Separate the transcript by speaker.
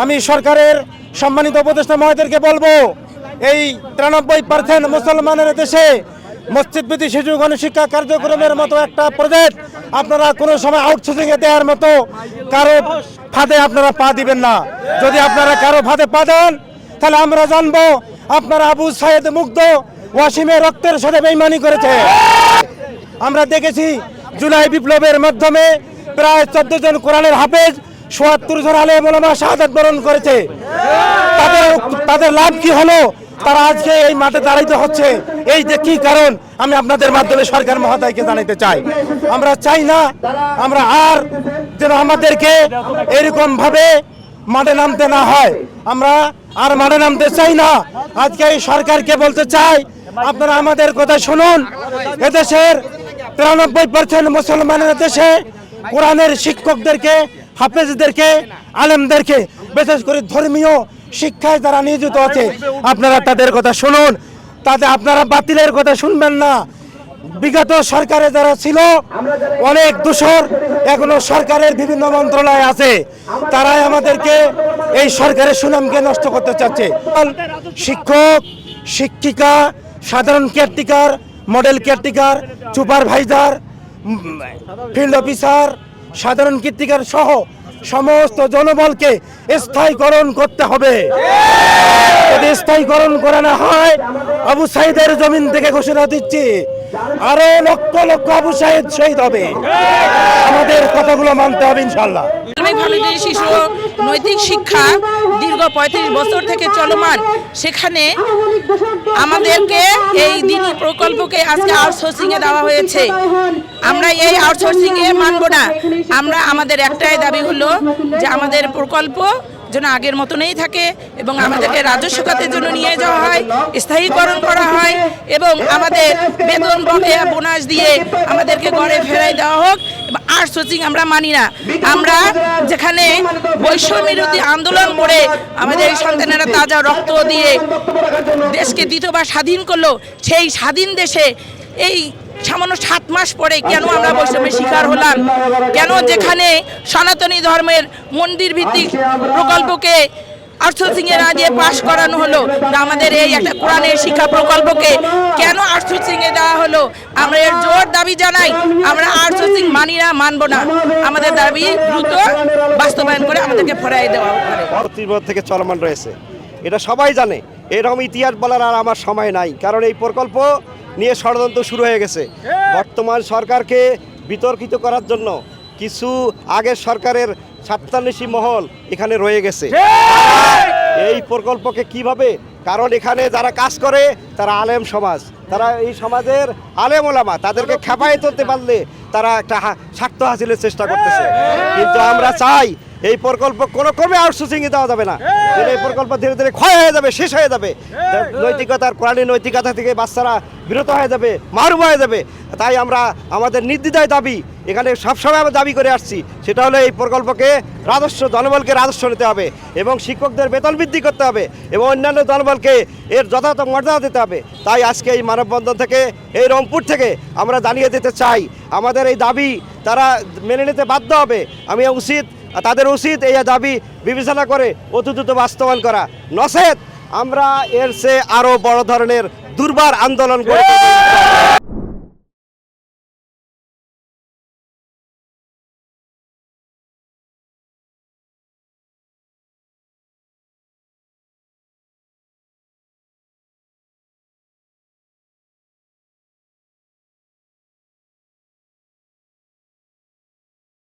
Speaker 1: আমি সরকারের সম্মানিত উপদেষ্টা মহোদয়কে বলব, এই তিরানব্বই পার্সেন্ট মুসলমানের দেশে মসজিদ বিধি শিশু গণশিক্ষা কার্যক্রমের মতো একটা প্রজেক্ট আপনারা কোনো সময় আউটসোর্সিং এ দেওয়ার মতো কারও ফাঁদে আপনারা পা দিবেন না। যদি আপনারা কারও ফাঁদে পা দেন, তাহলে আমরা জানব আপনারা আবু সাইদ মুগ্ধ ওয়াসিমের রক্তের সাথে বেইমানি করেছে। আমরা দেখেছি জুলাই বিপ্লবের মাধ্যমে প্রায় চোদ্দ জন কোরআনের হাফেজ সোয়াত্তর জন আলে মোলামা শাহাদাত বরণ করেছে। তাদের তাদের লাভ কি হলো? তারা আজকে এই মাঠে দাঁড়াইতে হচ্ছে। এই যে কি কারণ? আমি আপনাদের মাধ্যমে সরকার মহোদয়কে জানাতে চাই। আমরা চাই না, আমরা আর যেন আমাদেরকে এরকম ভাবে মাঠে নামতে না হয়। আমরা আর মাঠে নামতে চাই না। আজকে এই সরকারকে বলতে চাই, আপনারা আমাদের কথা শুনুন। এদেশের তিরানব্বই পার্সেন্ট মুসলমানের দেশে কোরআনের শিক্ষকদেরকে হাফেজদেরকে, আলেমদেরকে, বিশেষ করে ধর্মীয় শিক্ষায় যারা নিয়োজিত আছে, আপনারা তাদের কথা শুনুন। তাতে আপনারা বাতিলের কথা শুনবেন না। বিগত সরকারে যারা ছিল, অনেক দূষর এখনও সরকারের বিভিন্ন মন্ত্রণালয় আছে। তারাই আমাদেরকে এই সরকারের সুনামকে নষ্ট করতে চাচ্ছে। শিক্ষক, শিক্ষিকা, সাধারণ caretaker model caretaker supervisor field officer সাধারণ কীর্তিকার সহ সমস্ত জনবলকে স্থায়ীকরণ করতে হবে। যদি স্থায়ীকরণ করা না হয়, আবু সাইদের জমিন থেকে ঘোষণা দিচ্ছি। আরও লক্ষ লক্ষ আবু সাইদ শহীদ হবে। আমাদের কথাগুলো মানতে হবে ইনশাল্লাহ
Speaker 2: শিশু নৈতিক শিক্ষা দীর্ঘ পঁয়ত্রিশ বছর থেকে চলমান। সেখানে আমাদেরকে এই দিনই প্রকল্পকে আজকে আউটসোর্সিং এ দেওয়া হয়েছে। আমরা এই আউটসোর্সিং এ মানব না। আমরা আমাদের একটাই দাবি হলো যে আমাদের প্রকল্প যেন আগের মতনই থাকে এবং আমাদেরকে রাজস্ব খাতের জন্য নিয়ে যাওয়া হয়, স্থায়ীকরণ করা হয় এবং আমাদের বেতন বকেয়া বোনাস দিয়ে আমাদেরকে ঘরে ফেরাই দেওয়া হোক। আর আউটসোর্সিং আমরা মানি না। আমরা যেখানে বৈষম্য বিরোধী আন্দোলন করে আমাদের এই সন্তানেরা তাজা রক্ত দিয়ে দেশকে দ্বিতীয়বার স্বাধীন করল, সেই স্বাধীন দেশে এই সামান্য সাত মাস পরে কেন আমরা বৈষম্যের শিকার হলাম? কেন যেখানে সনাতনী ধর্মের মন্দির ভিত্তিক প্রকল্পকে আউটসোর্সিং এর আগে পাশ করানো হলো আমাদের এই একটা কোরআনের শিক্ষা প্রকল্পকে কেন আউটসোর্সিং এ দেওয়া হলো? আমরা এর জোর দাবি জানাই আমরা আউটসোর্সিং মানি না মানবো না। আমাদের দাবি দ্রুত বাস্তবায়ন করে আমাদেরকে ফরাই দেওয়া হবে
Speaker 3: থেকে চলমান রয়েছে। এটা সবাই জানে এরকম ইতিহাস বলার আর আমার সময় নাই কারণ এই প্রকল্প নিয়ে ষড়যন্ত্র শুরু হয়ে গেছে। বর্তমান সরকারকে বিতর্কিত করার জন্য কিছু আগের সরকারের সাত্তান্বেষী মহল এখানে রয়ে গেছে। এই প্রকল্পকে কীভাবে? কারণ এখানে যারা কাজ করে তারা আলেম সমাজ। তারা এই সমাজের আলেম ওলামা তাদেরকে খেপাই তুলতে পারলে তারা একটা স্বার্থ হাসিলের চেষ্টা করতেছে। কিন্তু আমরা চাই এই প্রকল্প কোনো ক্রমে আউটসোর্সিং এ দেওয়া যাবে না। এই! প্রকল্প ধীরে ধীরে ক্ষয় হয়ে যাবে শেষ হয়ে যাবে। নৈতিকতার কোরআনী নৈতিকতা থেকে বাচ্চারা বিরত হয়ে যাবে মারুম হয়ে যাবে। তাই আমরা আমাদের নির্দ্বিধায় দাবি এখানে সবসময় আমরা দাবি করে আসছি সেটা হলো এই প্রকল্পকে রাজস্ব জনবলকে রাজস্ব নিতে হবে এবং শিক্ষকদের বেতন বৃদ্ধি করতে হবে এবং অন্যান্য জনবলকে এর যথাযথ মর্যাদা দিতে হবে। তাই আজকে এই মানববন্ধন থেকে এই রংপুর থেকে আমরা জানিয়ে দিতে চাই আমাদের এই দাবি তারা মেনে নিতে বাধ্য হবে। আমি উচিত তাদের উচিত এই দাবি বিবেচনা করে অতি দ্রুত বাস্তবায়ন করা। নসেত আমরা এর চেয়ে আরও বড় ধরনের দুর্বার আন্দোলন করে